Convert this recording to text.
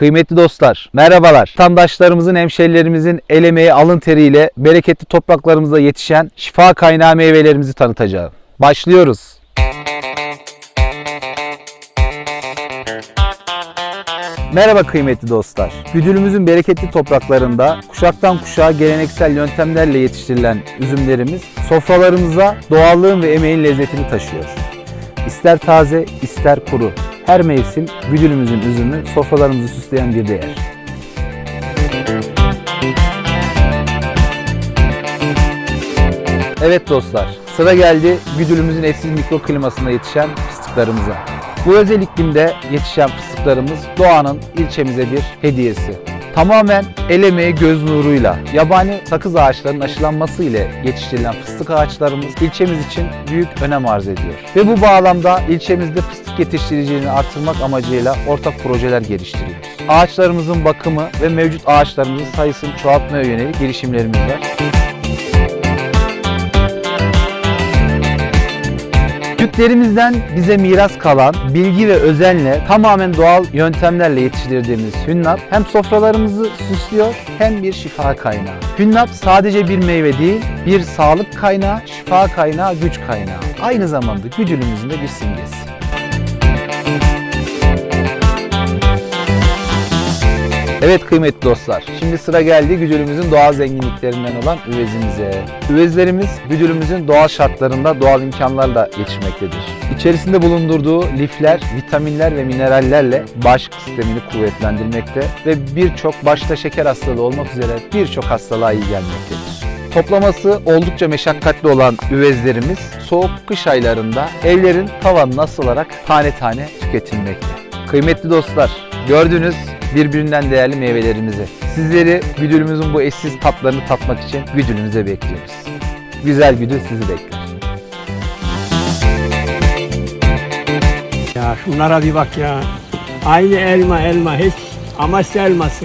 Kıymetli dostlar, merhabalar. Vatandaşlarımızın, hemşerilerimizin el emeği, alın teriyle bereketli topraklarımızda yetişen şifa kaynağı meyvelerimizi tanıtacağım. Başlıyoruz. Merhaba kıymetli dostlar. Güdülümüzün bereketli topraklarında kuşaktan kuşağa geleneksel yöntemlerle yetiştirilen üzümlerimiz sofralarımıza doğallığın ve emeğin lezzetini taşıyor. İster taze, ister kuru. Her mevsim güdülümüzün üzümü sofralarımızı süsleyen bir değer. Evet dostlar, sıra geldi güdülümüzün eşsiz mikroklimasında yetişen fıstıklarımıza. Bu özel yetişen fıstıklarımız doğanın ilçemize bir hediyesi. Tamamen el emeği göz nuruyla, yabani sakız ağaçlarının aşılanması ile yetiştirilen fıstık ağaçlarımız ilçemiz için büyük önem arz ediyor. Ve bu bağlamda ilçemizde fıstık yetiştiriciliğini artırmak amacıyla ortak projeler geliştiriyoruz. Ağaçlarımızın bakımı ve mevcut ağaçlarımızın sayısını çoğaltmaya yönelik girişimlerimiz var. Büyüklerimizden bize miras kalan bilgi ve özenle tamamen doğal yöntemlerle yetiştirdiğimiz hünnap hem sofralarımızı süslüyor hem bir şifa kaynağı. Hünnap sadece bir meyve değil, bir sağlık kaynağı, şifa kaynağı, güç kaynağı. Aynı zamanda güdülümüzün de bir simgesi. Evet kıymetli dostlar, şimdi sıra geldi güdülümüzün doğal zenginliklerinden olan üvezimize. Üvezlerimiz güdülümüzün doğal şartlarında doğal imkanlarla yetişmektedir. İçerisinde bulundurduğu lifler, vitaminler ve minerallerle bağışıklık sistemini kuvvetlendirmekte ve birçok başta şeker hastalığı olmak üzere birçok hastalığa iyi gelmektedir. Toplaması oldukça meşakkatli olan üvezlerimiz soğuk kış aylarında evlerin tavanına asılarak tane tane tüketilmekte. Kıymetli dostlar, gördüğünüz birbirinden değerli meyvelerimizi. Sizleri güdülümüzün bu eşsiz tatlarını tatmak için güdülümüze bekliyoruz. Güzel güdül sizi bekler. Ya şunlara bir bak ya. Aynı elma elma hiç Amasya elması.